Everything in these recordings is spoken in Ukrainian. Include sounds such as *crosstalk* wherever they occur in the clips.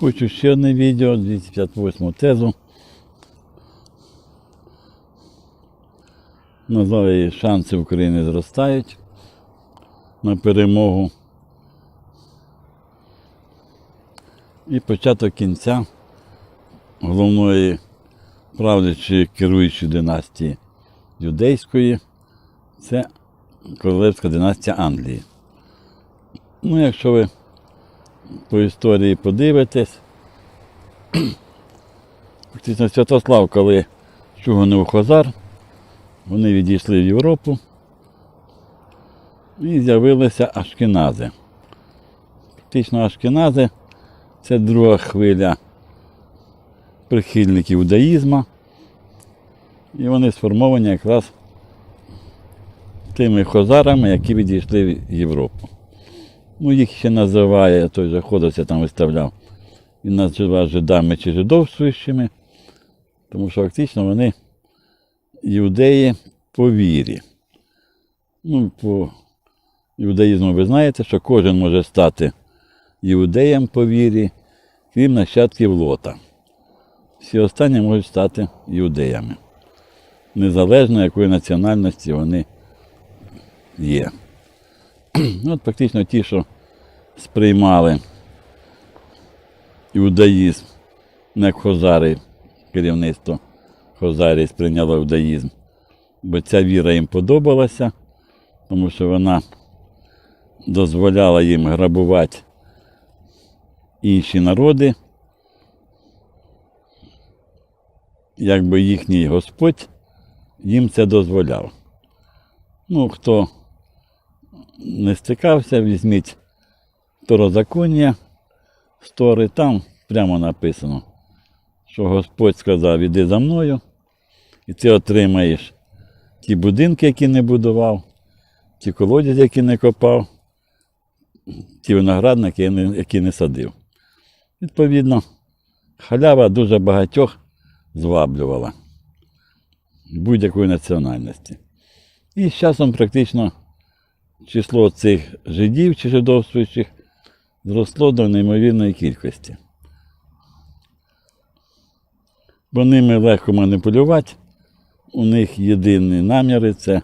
Хочу ще одне відео, 258 тезу. Назвав її Шанси України зростають на перемогу. І початок кінця головної правлячої керуючої династії юдейської це королевська династія Англії. Ну, якщо ви по історії подивитесь, *clears throat* фактично Святослав, коли чугунив Хозар, вони відійшли в Європу і з'явилися ашкенази. Фактично ашкенази це друга хвиля прихильників іудаїзму. І вони сформовані якраз тими хозарами, які відійшли в Європу. Ну, їх ще називає, той же Ходос там виставляв, він називає жидами чи жидовствуючими, тому що фактично вони іудеї по вірі. Ну, по іудаїзму ви знаєте, що кожен може стати іудеєм по вірі, крім нащадків лота. Всі останні можуть стати іудеями. Незалежно якої національності вони є. *clears throat* Ну, От фактично ті, що сприймали іудаїзм, не як хозари, керівництво Хозарії сприйняло іудаїзм, бо ця віра їм подобалася, тому що вона дозволяла їм грабувати інші народи, якби їхній Господь їм це дозволяв. Ну, хто не стикався, візьміть второзаконня стори, там прямо написано, що Господь сказав, іди за мною, і ти отримаєш ті будинки, які не будував, ті колодязі, які не копав, ті виноградники, які не- садив. Відповідно, халява дуже багатьох зваблювала будь-якої національності. І з часом практично число цих жидів чи жидовствуючих зросло до неймовірної кількості. Бо ними легко маніпулювати, у них єдині наміри це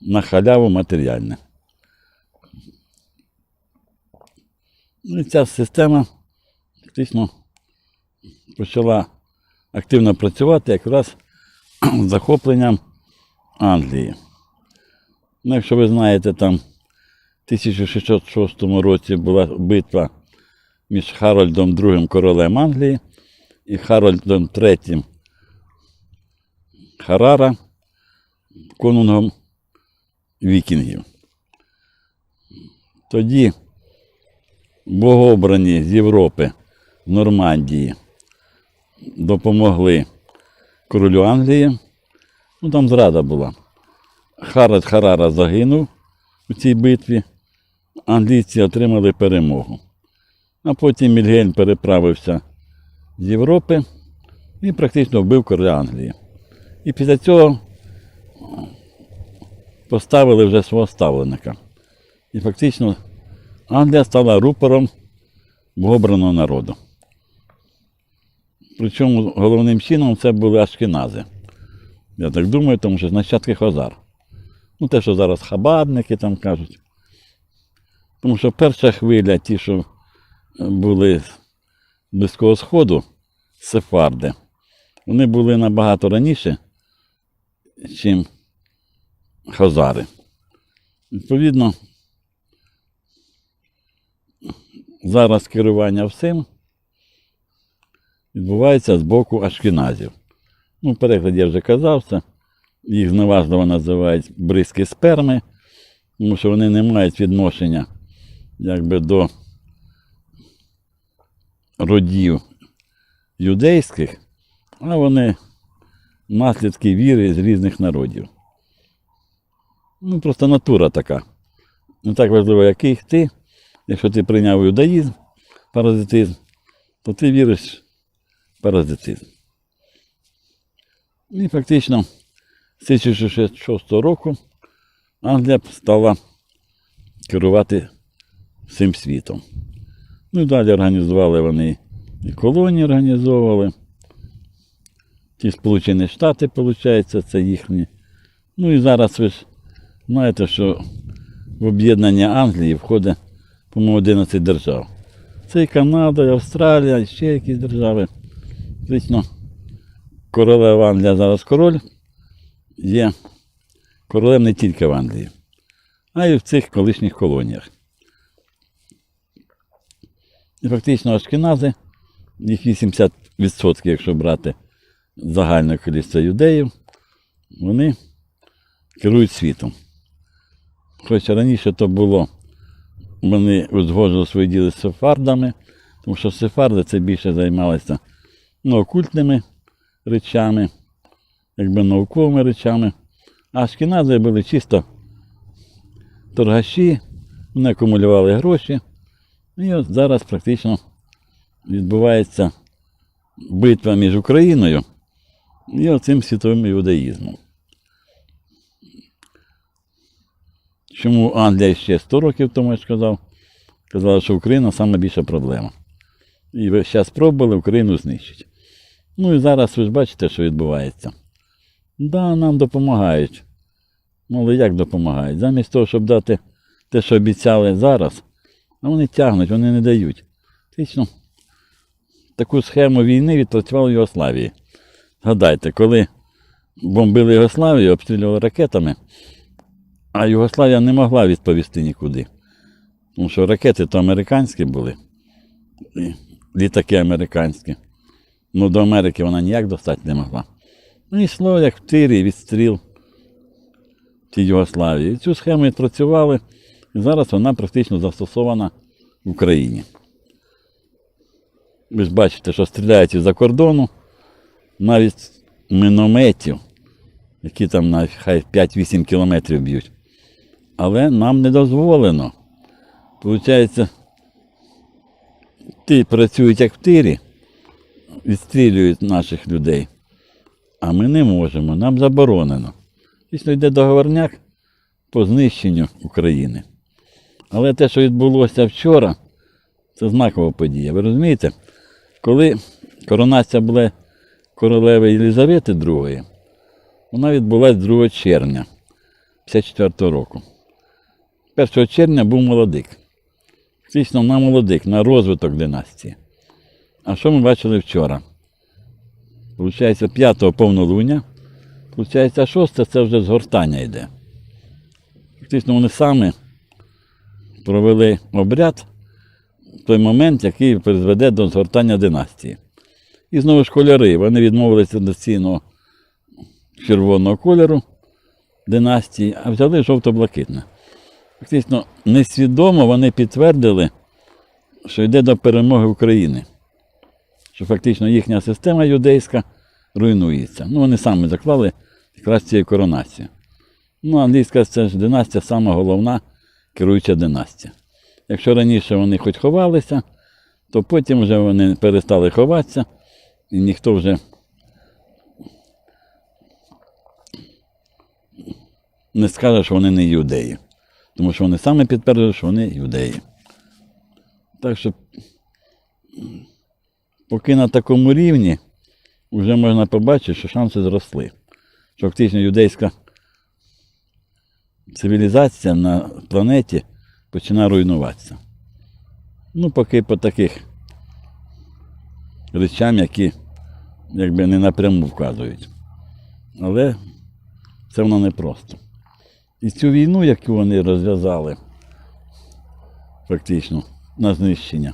на халяву матеріальне. Ну, І ця система фактично почала активно працювати якраз з захопленням Англії. Ну, якщо ви знаєте, там в 1606 році була битва між Харольдом II королем Англії і Харольдом III Харара, конунгом вікінгів. Тоді богообрані з Європи, Нормандії допомогли королю Англії. Ну, там зрада була. Харальд Харара загинув у цій битві. Англійці отримали перемогу. А потім Мільгельм переправився з Європи і практично вбив короля Англії. І після цього поставили вже свого ставленика. І фактично Англія стала рупором богобраного народу. Причому головним чином це були ашкенази. Я так думаю, тому що нащадки Хозар. Ну, те, що зараз хабадники там кажуть. Тому що перша хвиля, ті, що були з Близького Сходу, сефарди, вони були набагато раніше, ніж хазари. Відповідно, зараз керування всім відбувається з боку ашкеназів. Ну, в перекладі я вже казав, це їх зневажливо називають бризки сперми, тому що вони не мають відношення якби, до родів юдейських, а вони наслідки віри з різних народів. Ну, просто натура така. Не так важливо, який ти. Якщо ти прийняв юдаїзм, паразитизм, то ти віриш в паразитизм. І фактично з 1606 року Англія стала керувати всім світом. Ну і далі організували вони і колонії організовували. Ті Сполучені Штати, виходить, це їхні. Ну і зараз ви ж знаєте, що в об'єднання Англії входить, по-моєму, 11 держав. Це і Канада, і Австралія, і ще якісь держави. Звісно, королева Англія зараз король є королем не тільки в Англії, а й в цих колишніх колоніях. І фактично ашкенази, їх 80%, якщо брати загальне кількість юдеїв, вони керують світом. Хоча раніше то було, вони узгоджували свої діли з сефардами, тому що сефарди це більше займалися ну, окультними речами, якби науковими речами. А ашкенази були чисто торгаші, вони акумулювали гроші. І от зараз практично відбувається битва між Україною і цим світовим іудаїзмом. Чому Англія ще 100 років тому я ж казав, казала, що Україна найбільша проблема. І ви зараз спробували Україну знищити. Ну і зараз ви ж бачите, що відбувається. Да, нам допомагають. Ну, але як допомагають? Замість того, щоб дати те, що обіцяли зараз, а вони тягнуть, вони не дають. Фактично, таку схему війни відпрацювали в Югославії. Згадайте, коли бомбили Югославію, обстрілювали ракетами, а Югославія не могла відповісти нікуди. Тому що ракети то американські були, літаки американські. Ну до Америки вона ніяк достати не могла. Ну, йшло як в тирі відстріл ті Югославії. І цю схему відпрацювали, і зараз вона практично застосована в Україні. Ви ж бачите, що стріляють із-за кордону, навіть з мінометів, які там на хай 5-8 кілометрів б'ють. Але нам не дозволено. Получається, ті працюють як в тирі, відстрілюють наших людей, а ми не можемо, нам заборонено. Дійсно йде договорняк по знищенню України. Але те, що відбулося вчора, це знакова подія. Ви розумієте, коли коронація була королеви Єлизавети II, вона відбулася 2 червня 54 року. 1 червня був молодик. Фактично на молодик, на розвиток династії. А що ми бачили вчора? Получається, 5-го повнолуння, получається, 6 це вже згортання йде. Фактично вони самі провели обряд в той момент, який призведе до згортання династії. І знову ж кольори, вони відмовилися традиційного червоного кольору династії, а взяли жовто-блакитне. Фактично, несвідомо вони підтвердили, що йде до перемоги України. Що фактично їхня система юдейська руйнується. Ну, вони самі заклали якраз цією коронацією. Ну, англійська це ж династія сама головна керуюча династія. Якщо раніше вони хоч ховалися, то потім вже вони перестали ховатися, і ніхто вже не скаже, що вони не юдеї. Тому що вони самі підтвердили, що вони юдеї. Так що, поки на такому рівні, вже можна побачити, що шанси зросли. Що фактично юдейська цивілізація на планеті починає руйнуватися. Ну, поки по таких речам, які якби не напряму вказують. Але це воно непросто. І цю війну, яку вони розв'язали, фактично, на знищення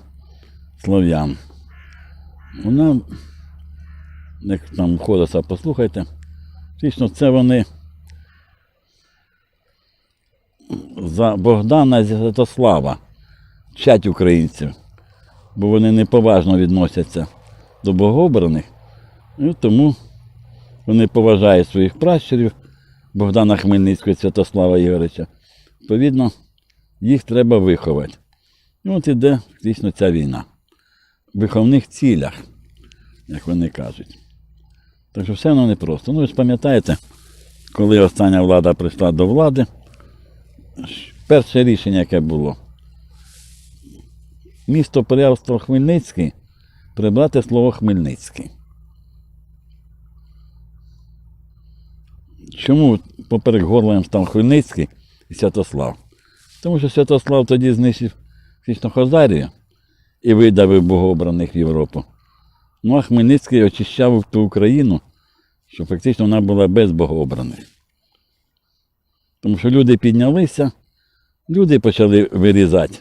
слов'ян, вона, як там Ходоса, послухайте, фактично це вони за Богдана Святослава вчать українців, бо вони неповажно відносяться до богообраних, і тому вони поважають своїх пращурів. Богдана Хмельницького і Святослава Ігорича. Відповідно, їх треба виховати. І от іде фактично ця війна. Виховних цілях, як вони кажуть. Так що все воно непросто. Ну, ви ж пам'ятаєте, коли остання влада прийшла до влади, перше рішення, яке було. Місто Переяслав Хмельницький прибрати слово Хмельницький. Чому поперек горлем став Хмельницький і Святослав? Тому що Святослав тоді знищив Хозарію і видавив богообраних в Європу. Ну а Хмельницький очищав ту Україну, що фактично вона була без богообраних. Тому що люди піднялися, люди почали вирізати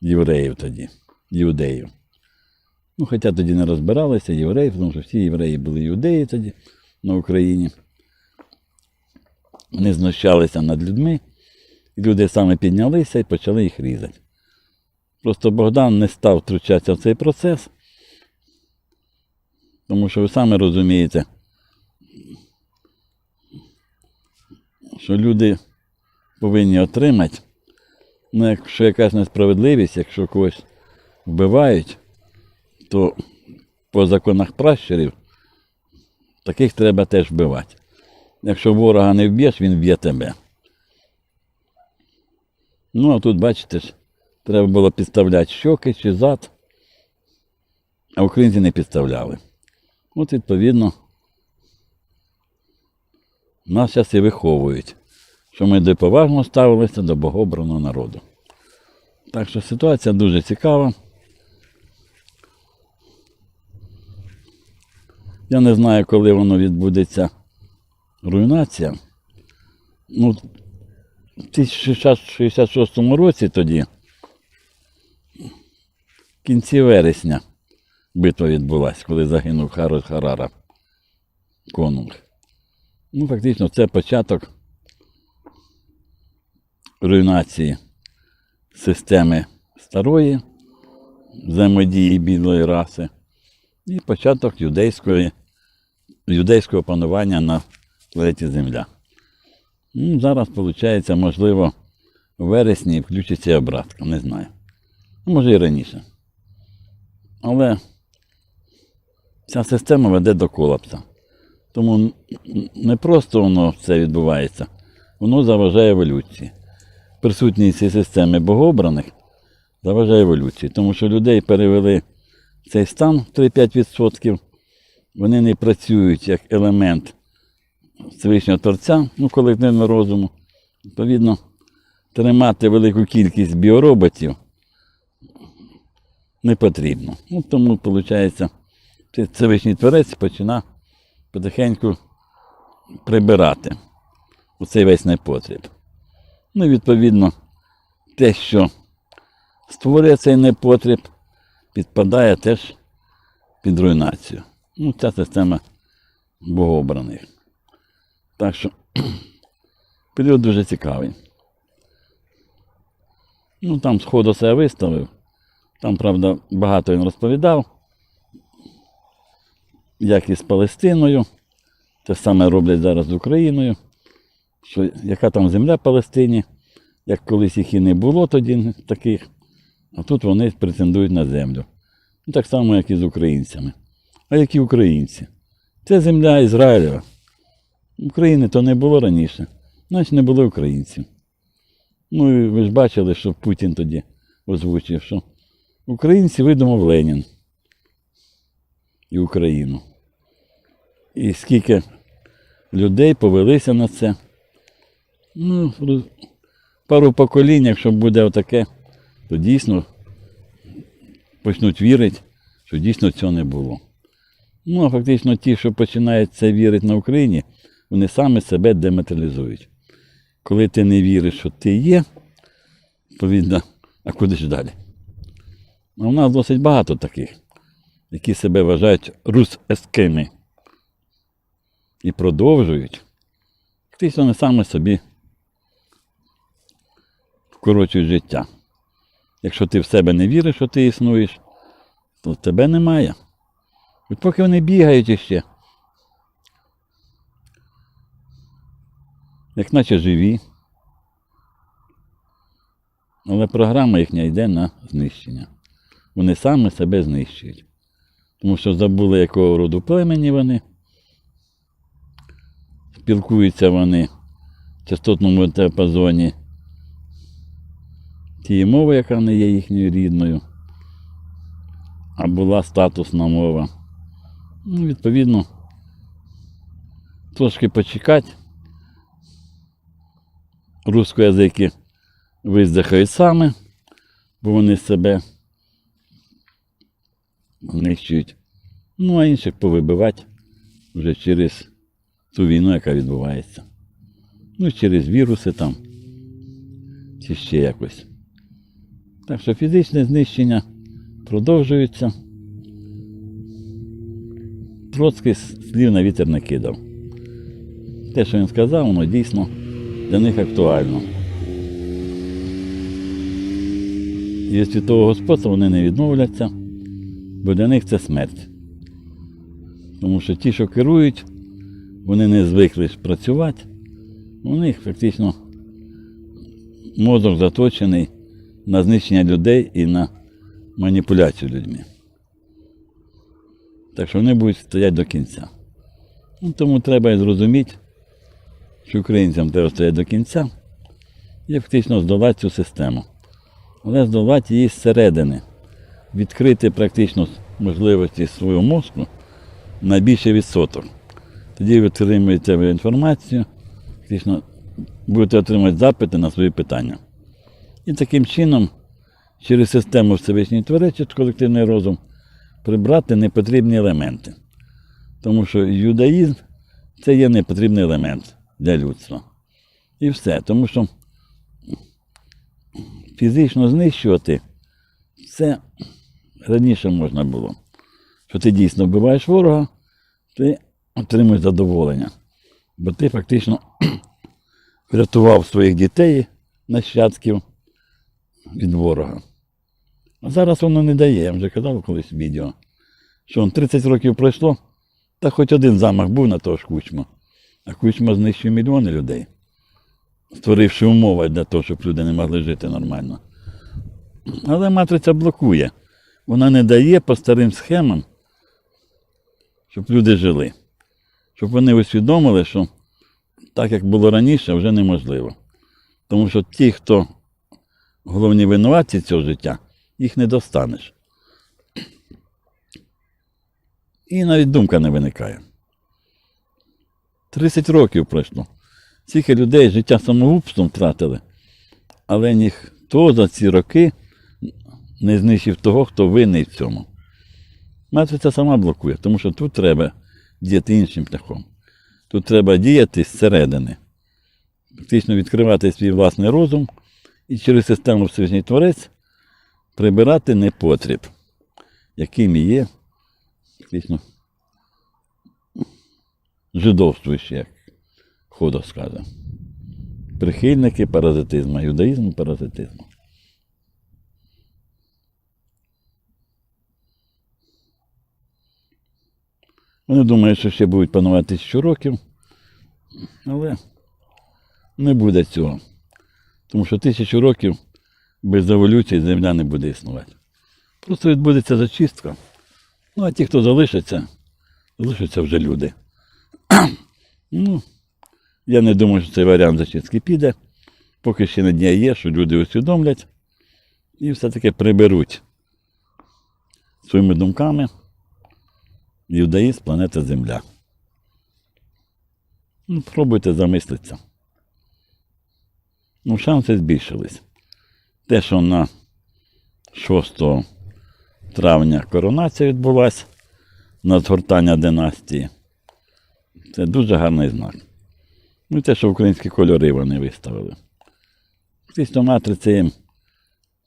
євреїв тоді, іудеїв. Ну, хоча тоді не розбиралися євреїв, тому що всі євреї були іудеї тоді на Україні. Вони знущалися над людьми, і люди саме піднялися і почали їх різати. Просто Богдан не став втручатися в цей процес, тому що ви самі розумієте, що люди повинні отримати, ну, якщо якась несправедливість, якщо когось вбивають, то по законах пращурів таких треба теж вбивати. Якщо ворога не вб'єш, він вб'є тебе. Ну, а тут, бачите ж, треба було підставляти щоки чи зад, а українці не підставляли. От, відповідно, нас зараз і виховують, що ми доповажно ставилися до богообраного народу. Так що ситуація дуже цікава. Я не знаю, коли воно відбудеться руйнація. Ну, в 1966 році тоді, кінці вересня, битва відбулася, коли загинув Харод Харара, конунг. Ну, фактично, це початок руйнації системи старої взаємодії білої раси і початок юдейської, юдейського панування на планеті Земля. Ну, зараз, виходить, можливо, в вересні включиться обратка, не знаю. Ну, може і раніше. Але ця система веде до колапса. Тому не просто воно це відбувається, воно заважає еволюції. Присутність цієї системи богообраних заважає еволюції, тому що людей перевели в цей стан 3-5%, вони не працюють як елемент Всевишнього Творця, ну, колективного розуму. Відповідно, тримати велику кількість біороботів не потрібно. Ну, тому, виходить, Всевишній Творець починає потихеньку прибирати у цей весь непотріб. Ну, відповідно, те, що створює цей непотріб, підпадає теж під руйнацію. Ну, ця система богообраних. Так що період дуже цікавий. Ну, там сходу себе виставив. Там, правда, багато він розповідав, як і з Палестиною. Те саме роблять зараз з Україною. Що яка там земля Палестині, як колись їх і не було тоді таких, а тут вони претендують на землю. Ну, так само, як і з українцями. А які українці? Це земля Ізраїлева. України то не було раніше, значить не було українців. Ну і ви ж бачили, що Путін тоді озвучив, що українці видумав Ленін і Україну. І скільки людей повелися на це. Ну, пару поколінь, якщо буде отаке, то дійсно почнуть вірити, що дійсно цього не було. Ну, а фактично ті, що починають це вірити на Україні, вони саме себе дематеріалізують. Коли ти не віриш, що ти є, відповідно, а куди ж далі? А у нас досить багато таких, які себе вважають рус-ескими і продовжують. Фактично вони саме собі вкорочують життя. Якщо ти в себе не віриш, що ти існуєш, то тебе немає. От поки вони бігають іще, як наче живі. Але програма їхня йде на знищення. Вони саме себе знищують. Тому що забули, якого роду племені вони. Спілкуються вони в частотному діапазоні тієї мови, яка не є їхньою рідною. а була статусна мова. Ну, відповідно, трошки почекати. Рускоязики виздихають саме, бо вони себе знищують. Ну, а інших повибивати вже через ту війну, яка відбувається. Ну, через віруси там, чи ще якось. Так що фізичне знищення продовжується. Троцький слів на вітер не кидав. Те, що він сказав, воно дійсно для них актуально. І від святого господства вони не відмовляться, бо для них це смерть. Тому що ті, що керують, вони не звикли працювати, у них фактично мозок заточений на знищення людей і на маніпуляцію людьми. Так що вони будуть стояти до кінця. Ну, тому треба і зрозуміти, що українцям треба стояти до кінця і фактично здолати цю систему. Але здолати її зсередини, відкрити практично можливості свого мозку на більший відсоток. Тоді ви отримуєте інформацію, фактично будете отримувати запити на свої питання. І таким чином, через систему Всевишній Творець, колективний розум, прибрати непотрібні елементи. Тому що юдаїзм це є непотрібний елемент для людства. І все. Тому що фізично знищувати це раніше можна було. Що ти дійсно вбиваєш ворога, ти отримуєш задоволення. Бо ти фактично *clears throat* врятував своїх дітей, нащадків від ворога. А зараз воно не дає, я вже казав колись в відео, що 30 років пройшло, та хоч один замах був на того ж кучма. А кучма знищує мільйони людей, створивши умови для того, щоб люди не могли жити нормально. Але матриця блокує. Вона не дає по старим схемам, щоб люди жили. Щоб вони усвідомили, що так, як було раніше, вже неможливо. Тому що ті, хто головні винуватці цього життя, їх не достанеш. І навіть думка не виникає. 30 років пройшло. Скільки людей життя самогубством втратили, але ніхто за ці роки не знищив того, хто винний в цьому. Матриця сама блокує, тому що тут треба діяти іншим шляхом. Тут треба діяти зсередини, фактично відкривати свій власний розум і через систему Всевишній Творець прибирати непотріб, яким є фактично жидовствуючі, як Ходо скаже. Прихильники паразитизму, юдаїзму паразитизму. Вони думають, що ще будуть панувати тисячу років, але не буде цього. Тому що тисячу років без еволюції земля не буде існувати. Просто відбудеться зачистка. Ну, а ті, хто залишиться, залишаться вже люди. *clears throat* ну, я не думаю, що цей варіант зачистки піде. Поки ще на дня є, що люди усвідомлять і все-таки приберуть своїми думками юдаїст планета Земля. Ну, пробуйте замислитися. Ну, шанси збільшились. Те, що на 6 травня коронація відбулася на згортання династії, це дуже гарний знак. Ну, і те, що українські кольори вони виставили. Звісно, матриця їм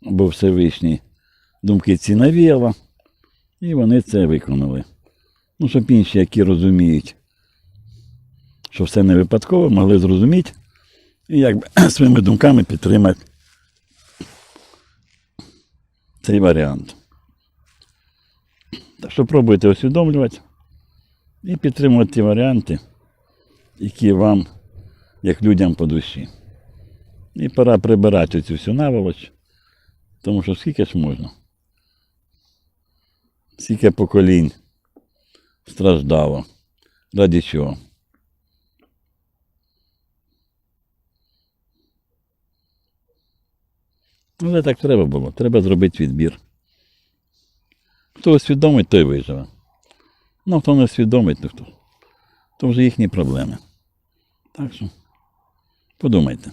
або Всевишній думки ці навіяла, і вони це виконали. Ну, щоб інші, які розуміють, що все не випадково, могли зрозуміти і якби *clears throat* своїми думками підтримати цей варіант. Так що пробуйте усвідомлювати і підтримувати ті варіанти, які вам, як людям по душі. І пора прибирати цю всю наволоч, тому що скільки ж можна? Скільки поколінь страждало. Раді чого? Але так треба було. Треба зробити відбір. Хто усвідомить, той виживе. Ну, хто не усвідомить, то хто. То вже їхні проблеми. Так що подумайте.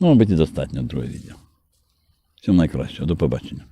Ну, мабуть, і достатньо друге відео. Всього найкращого. До побачення.